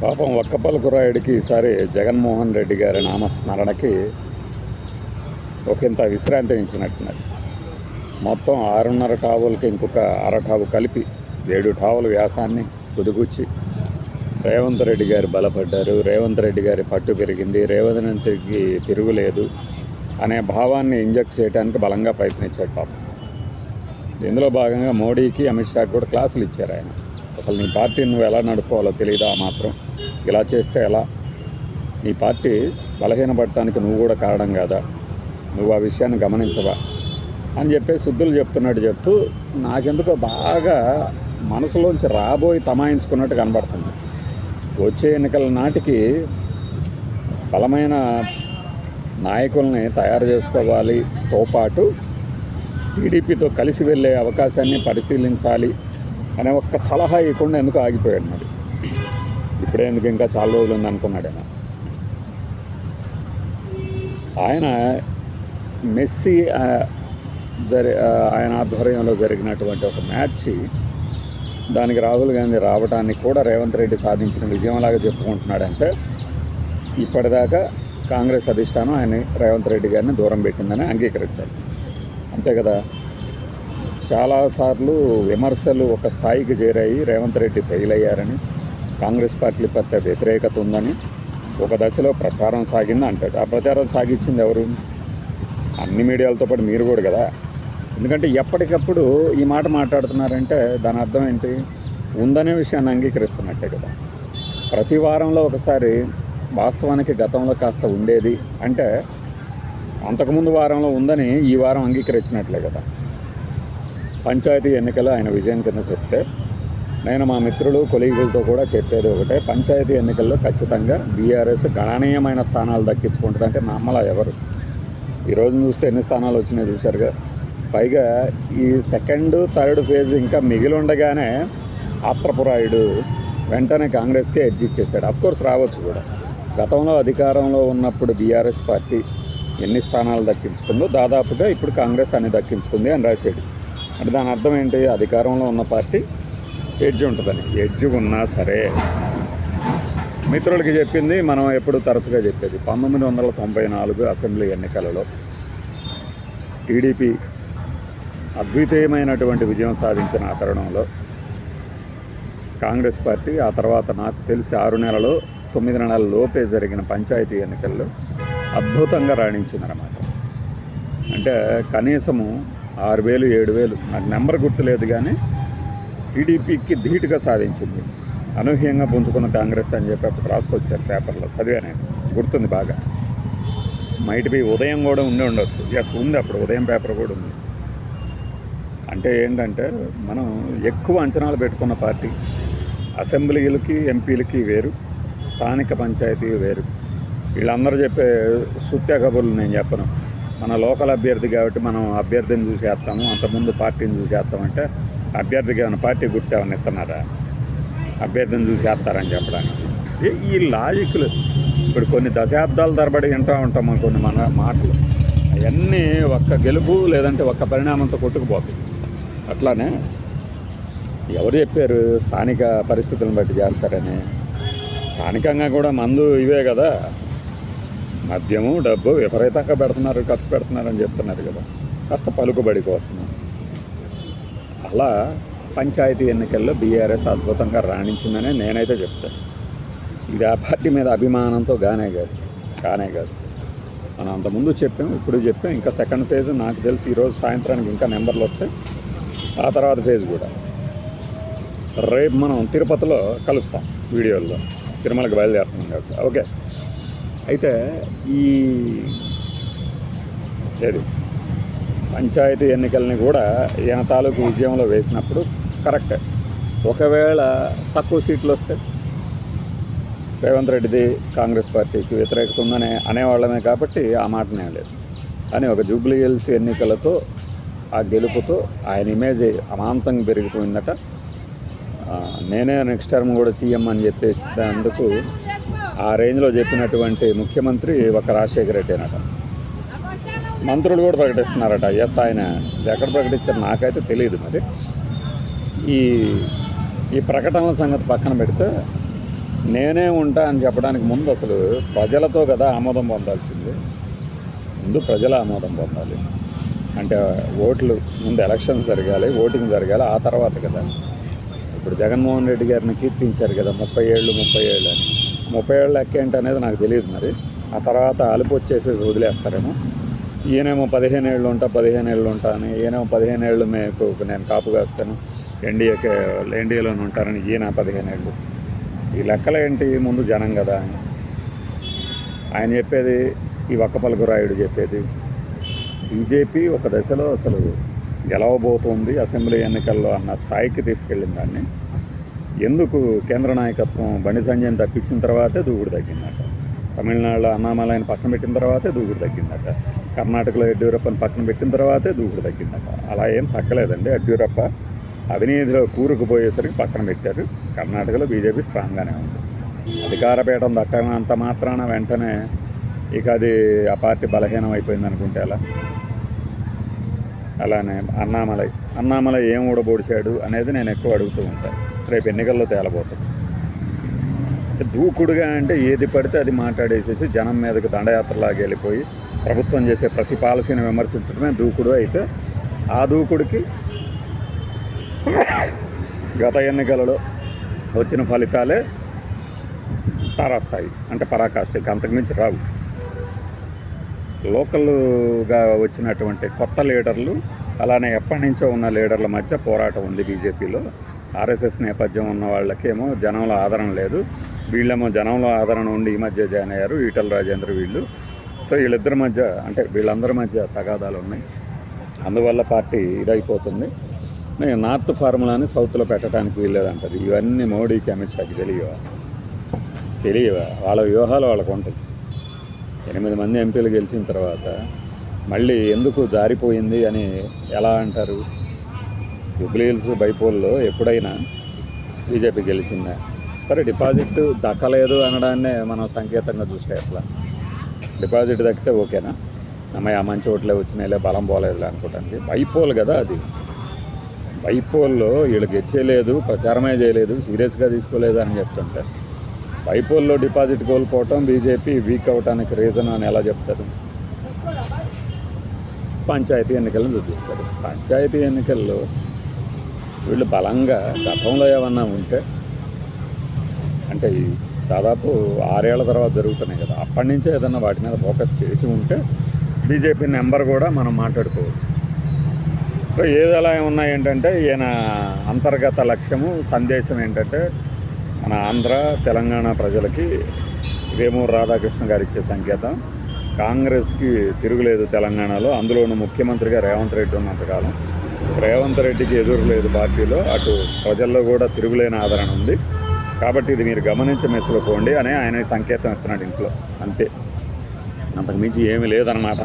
పాపం ఒక్క పలుకురాయుడికి ఈసారి జగన్మోహన్ రెడ్డి గారి నామస్మరణకి ఒకంత విశ్రాంతి ఇచ్చినట్టున్నారు. మొత్తం ఆరున్నర టావులకి ఇంకొక అర టావు కలిపి ఏడు టావుల వ్యాసాన్ని కుదిగుచ్చి రేవంత్ రెడ్డి గారు బలపడ్డారు రేవంత్ రెడ్డి గారి పట్టు పెరిగింది రేవంత్ రెడ్డికి తిరుగులేదు అనే భావాన్ని ఇంజెక్ట్ చేయడానికి బలంగా ప్రయత్నించాడు పాపం. ఇందులో భాగంగా మోడీకి అమిత్ షాకి కూడా క్లాసులు ఇచ్చారు ఆయన. అసలు నీ పార్టీ నువ్వు ఎలా నడుపుకోవాలో తెలియదా మాత్రం? ఇలా చేస్తే ఎలా? నీ పార్టీ బలహీనపడటానికి నువ్వు కూడా కారణం కాదా? నువ్వు ఆ విషయాన్ని గమనించవా? అని చెప్పి శుద్ధులు చెప్తున్నాడు చెప్తూ నాకెందుకో బాగా మనసులోంచి రాబోయి తమాయించుకున్నట్టు కనబడుతుంది. వచ్చే ఎన్నికల నాటికి బలమైన నాయకుల్ని తయారు చేసుకోవాలితో పాటు టీడీపీతో కలిసి వెళ్ళే అవకాశాన్ని పరిశీలించాలి. అనే ఒక్క సలహా ఇవ్వకుండా ఎందుకు ఆగిపోయాడు మరి? ఇప్పుడే ఎందుకు ఇంకా చాలా రోజులు ఉంది అనుకున్నాడు ఆయన. ఆయన మెస్సీ జరి ఆయన ఆధ్వర్యంలో జరిగినటువంటి ఒక మ్యాచ్ దానికి రాహుల్ గాంధీ రావడానికి కూడా రేవంత్ రెడ్డి సాధించిన విజయంలాగా చెప్పుకుంటున్నాడంటే ఇప్పటిదాకా కాంగ్రెస్ అధిష్టానం ఆయన రేవంత్ రెడ్డి గారిని దూరం పెట్టిందని అంగీకరించాలి అంతే కదా? చాలాసార్లు విమర్శలు ఒక స్థాయికి చేరాయి. రేవంత్ రెడ్డి ఫెయిల్ అయ్యారని కాంగ్రెస్ పార్టీ పట్ల వ్యతిరేకత ఉందని ఒక దశలో ప్రచారం సాగింది అంటాడు ఆ ప్రచారం సాగించింది ఎవరు? అన్ని మీడియాలతో పాటు మీరు కూడా కదా. ఎందుకంటే ఎప్పటికప్పుడు ఈ మాట మాట్లాడుతున్నారంటే దాని అర్థం ఏంటి? ఉందనే విషయాన్ని అంగీకరిస్తున్నట్టే కదా. ప్రతి వారంలో ఒకసారి వాస్తవానికి గతంలో కాస్త ఉండేది అంటే అంతకుముందు వారంలో ఉందని ఈ వారం అంగీకరించినట్లే కదా. పంచాయతీ ఎన్నికలు ఆయన విజయం కింద చెప్తే నేను మా మిత్రులు కొలీగులతో కూడా చెప్పేది ఒకటే పంచాయతీ ఎన్నికల్లో ఖచ్చితంగా బీఆర్ఎస్ గణనీయమైన స్థానాలు దక్కించుకుంటుంది అంటే నమ్మలా ఎవరు? ఈరోజు చూస్తే ఎన్ని స్థానాలు వచ్చినాయి చూశారుగా. పైగా ఈ సెకండ్ థర్డ్ ఫేజ్ ఇంకా మిగిలి ఉండగానే ఆత్రపురాయుడు వెంటనే కాంగ్రెస్కే ఎడ్జ్ ఇచ్చేశాడు. అఫ్కోర్స్ రావచ్చు కూడా. గతంలో అధికారంలో ఉన్నప్పుడు బీఆర్ఎస్ పార్టీ ఎన్ని స్థానాలు దక్కించుకుందో దాదాపుగా ఇప్పుడు కాంగ్రెస్ అన్ని దక్కించుకుంది అని రాశాడు. అంటే దాని అర్థం ఏంటి? అధికారంలో ఉన్న పార్టీ ఎడ్జ్ ఉంటుందని. ఎడ్జ్ ఉన్నా సరే. మిత్రులకి చెప్పింది మనం ఎప్పుడు తరచుగా చెప్పేది. పంతొమ్మిది వందల తొంభై నాలుగు అసెంబ్లీ ఎన్నికలలో టీడీపీ అద్వితీయమైనటువంటి విజయం సాధించిన ఆ తరుణంలో కాంగ్రెస్ పార్టీ ఆ తర్వాత నాకు తెలిసి ఆరు నెలలో తొమ్మిది నెలల లోపే జరిగిన పంచాయతీ ఎన్నికల్లో అద్భుతంగా రాణించిందన్నమాట. అంటే కనీసము ఆరు వేలు ఏడు వేలు. నాకు నెంబర్ గుర్తులేదు కానీ టీడీపీకి ధీటుగా సాధించింది. అనూహ్యంగా పుంజుకున్న కాంగ్రెస్ అని చెప్పి అప్పుడు రాసుకొచ్చారు పేపర్లో. చదివాను గుర్తుంది బాగా. మైట్ బి ఉదయం కూడా ఉండి ఉండొచ్చు. ఎస్ ఉంది అప్పుడు. ఉదయం పేపర్ కూడా ఉంది. అంటే ఏంటంటే మనం ఎక్కువ అంచనాలు పెట్టుకున్న పార్టీ అసెంబ్లీలకి ఎంపీలకి వేరు స్థానిక పంచాయతీ వేరు. వీళ్ళందరూ చెప్పే సుత్యా కబుర్లు నేను చెప్పను. మన లోకల్ అభ్యర్థి కాబట్టి మనం అభ్యర్థిని చూసేస్తాము అంతకుముందు పార్టీని చూసేస్తామంటే అభ్యర్థికి ఏమైనా పార్టీ గుర్తేమన్నా ఇస్తున్నారా? అభ్యర్థిని చూసేస్తారని చెప్పడానికి. ఈ- లాజిక్లు ఇప్పుడు కొన్ని దశాబ్దాల తరబడి వింటూ ఉంటాము కొన్ని మన మాటలు. అవన్నీ ఒక్క గెలుపు లేదంటే ఒక్క పరిణామంతో కొట్టుకుపోతుంది అట్లానే ఎవరు చెప్పారు స్థానిక పరిస్థితులను బట్టి చేస్తారని? స్థానికంగా కూడా మందు ఇవే కదా. మద్యము డబ్బు విపరీతంగా పెడుతున్నారు ఖర్చు పెడుతున్నారని చెప్తున్నారు కదా. కాస్త పలుకుబడి కోసం అలా పంచాయతీ ఎన్నికల్లో బీఆర్ఎస్ అద్భుతంగా రాణించిందనే నేనైతే చెప్తాను ఇది ఆ పార్టీ మీద అభిమానంతో గానే కాదు కానే కాదు. మనం అంతకుముందు చెప్పాం ఇప్పుడు చెప్పాం ఇంకా సెకండ్ ఫేజ్ నాకు తెలిసి ఈరోజు సాయంత్రానికి ఇంకా నెంబర్లు వస్తాయి ఆ తర్వాత ఫేజ్ కూడా. రేపు మనం తిరుపతిలో కలుపుతాం వీడియోల్లో. తిరుమలకి బయలుదేరుతున్నాం కాబట్టి. ఓకే. అయితే ఈ ఏది? పంచాయతీ ఎన్నికల్ని కూడా ఈయన తాలూకు విజయంలో వేసినప్పుడు కరెక్ట్. ఒకవేళ తక్కువ సీట్లు వస్తే రేవంత్ రెడ్డిది కాంగ్రెస్ పార్టీకి వ్యతిరేకత ఉందని అనేవాళ్ళమే కాబట్టి ఆ మాటనే లేదు కానీ ఒక జూబ్లీ హిల్స్ ఎన్నికలతో ఆ గెలుపుతో ఆయన ఇమేజ్ అమాంతంగా పెరిగిపోయిందట. నేనే నెక్స్ట్ టర్మ్ కూడా సీఎం అని చెప్పేసి అందుకు ఆ రేంజ్లో చెప్పినటువంటి ముఖ్యమంత్రి ఒక రాజశేఖర రెడ్డి అనట. మంత్రులు కూడా ప్రకటిస్తున్నారట. ఎస్ ఆయన ఎక్కడ ప్రకటించారు నాకైతే తెలియదు మరి. ఈ ఈ ప్రకటనల సంగతి పక్కన పెడితే నేనే ఉంటా అని చెప్పడానికి ముందు అసలు ప్రజలతో కదా ఆమోదం పొందాల్సింది. ముందు ప్రజల ఆమోదం పొందాలి. అంటే ఓట్లు ముందు ఎలక్షన్స్ జరగాలి ఓటింగ్ జరగాలి ఆ తర్వాత కదా. ఇప్పుడు జగన్మోహన్ రెడ్డి గారిని కీర్తించారు కదా ముప్పై ఏళ్ళు ముప్పై ఏళ్ళు అని. ముప్పై ఏళ్ళు లెక్క ఏంటి అనేది నాకు తెలియదు మరి. ఆ తర్వాత అలుపు వచ్చేసి వదిలేస్తారేమో. ఈయనేమో పదిహేను ఏళ్ళు ఉంటా పదిహేను ఏళ్ళు ఉంటా అని ఈయనేమో పదిహేను ఏళ్ళు మీకు నేను కాపు కాస్తాను ఎన్డీఏకే ఎన్డీఏలోనే ఉంటారని ఈయన పదిహేను ఏళ్ళు. ఈ లెక్కలు ఏంటి? ముందు జనం కదా ఆయన చెప్పేది ఈ ఒక్క రాయుడు చెప్పేది. బీజేపీ ఒక దశలో అసలు గెలవబోతోంది అసెంబ్లీ ఎన్నికల్లో అన్న స్థాయికి తీసుకెళ్ళిన దాన్ని. ఎందుకు కేంద్ర నాయకత్వం బండి సంజయ్ని తప్పించిన తర్వాతే దూకుడు తగ్గిందట. తమిళనాడులో అన్నామలైని పక్కన పెట్టిన తర్వాతే దూకుడు తగ్గిందట. కర్ణాటకలో యడ్యూరప్పని పక్కన పెట్టిన తర్వాతే దూకుడు తగ్గిందట. అలా ఏం తగ్గలేదండి యడ్యూరప్ప. అవినీతిలో కూరుకుపోయేసరికి పక్కన పెట్టారు. కర్ణాటకలో బీజేపీ స్ట్రాంగ్గానే ఉంది. అధికార పీఠం దక్కనంత మాత్రాన వెంటనే ఇక అది ఆ పార్టీ బలహీనం అయిపోయింది అనుకుంటే అలా అలానే అన్నామలై. అన్నామలై ఏం ఊడబోడిచాడు అనేది నేను ఎక్కువ అడుగుతూ ఉంటాను. రేపు ఎన్నికల్లో తేలబోతుంది. దూకుడుగా అంటే ఏది పడితే అది మాట్లాడేసేసి జనం మీదకి దండయాత్రలాగా వెళ్ళిపోయి ప్రభుత్వం చేసే ప్రతి పాలసీని విమర్శించడమే దూకుడు అయితే ఆ దూకుడికి గత ఎన్నికలలో వచ్చిన ఫలితాలే తారాస్థాయి అంటే పరాకాష్ఠకి. అంతకుమించి రావు. లోకల్గా వచ్చినటువంటి కొత్త లీడర్లు అలానే ఎప్పటి నుంచో ఉన్న లీడర్ల మధ్య పోరాటం ఉంది బీజేపీలో. ఆర్ఎస్ఎస్ నేపథ్యం ఉన్న వాళ్ళకేమో జనంలో ఆదరణ లేదు. వీళ్ళేమో జనంలో ఆదరణ ఉండి ఈ మధ్య జాయిన్ అయ్యారు. ఈటల రాజేంద్ర వీళ్ళు. సో వీళ్ళిద్దరి మధ్య అంటే వీళ్ళందరి మధ్య తగాదాలు ఉన్నాయి. అందువల్ల పార్టీ ఇదైపోతుంది. నేను నార్త్ ఫార్ములాని సౌత్లో పెట్టడానికి వీల్లేదంటారు ఇవన్నీ మోడీకి అమిత్ షాకి తెలియవా? తెలియవా? వాళ్ళ వ్యూహాలు వాళ్ళకు ఉంటాయి. ఎనిమిది మంది ఎంపీలు గెలిచిన తర్వాత మళ్ళీ ఎందుకు జారిపోయింది అని ఎలా అంటారు? జుబ్లీహిల్స్ బైపోల్లో ఎప్పుడైనా బీజేపీ గెలిచిందా? సరే డిపాజిట్ దక్కలేదు అనడాన్నే మనం సంకేతంగా చూస్తే ఎట్లా? డిపాజిట్ దక్కితే ఓకేనా? అమ్మాయి ఆ మంచి ఓట్లే వచ్చినాయిలే బలం పోలేదులే అనుకోవటానికి బైపోల్ కదా అది. బైపోల్లో వీళ్ళు గెలిచేయలేదు ప్రచారమే చేయలేదు సీరియస్గా తీసుకోలేదు అని చెప్తుంటారు బైపోల్లో డిపాజిట్ కోల్పోవటం బీజేపీ వీక్ అవటానికి రీజన్ అని ఎలా చెప్తారు? పంచాయతీ ఎన్నికలను చూపిస్తారు. పంచాయతీ ఎన్నికల్లో వీళ్ళు బలంగా గతంలో ఏమన్నా ఉంటే అంటే దాదాపు ఆరేళ్ళ తర్వాత జరుగుతున్నాయి కదా అప్పటి నుంచే ఏదన్నా వాటి మీద ఫోకస్ చేసి ఉంటే బీజేపీ నెంబర్ కూడా మనం మాట్లాడుకోవచ్చు. సో ఏది ఎలా ఉన్నాయి ఏంటంటే ఈయన అంతర్గత లక్ష్యము సందేశం ఏంటంటే మన ఆంధ్ర తెలంగాణ ప్రజలకి వేమూరు రాధాకృష్ణ గారు ఇచ్చే సంకేతం కాంగ్రెస్కి తిరుగులేదు తెలంగాణలో అందులోనూ ముఖ్యమంత్రిగా రేవంత్ రెడ్డి ఉన్నంతకాలం. రేవంత్ రెడ్డికి ఎదురు లేదు పార్టీలో అటు ప్రజల్లో కూడా తిరుగులేని ఆదరణ ఉంది. కాబట్టి ఇది మీరు గమనించి మెసులుకోండి అని ఆయన సంకేతం ఇస్తున్నాడు ఇంట్లో. అంతే. అంతకుమించి ఏమీ లేదన్నమాట.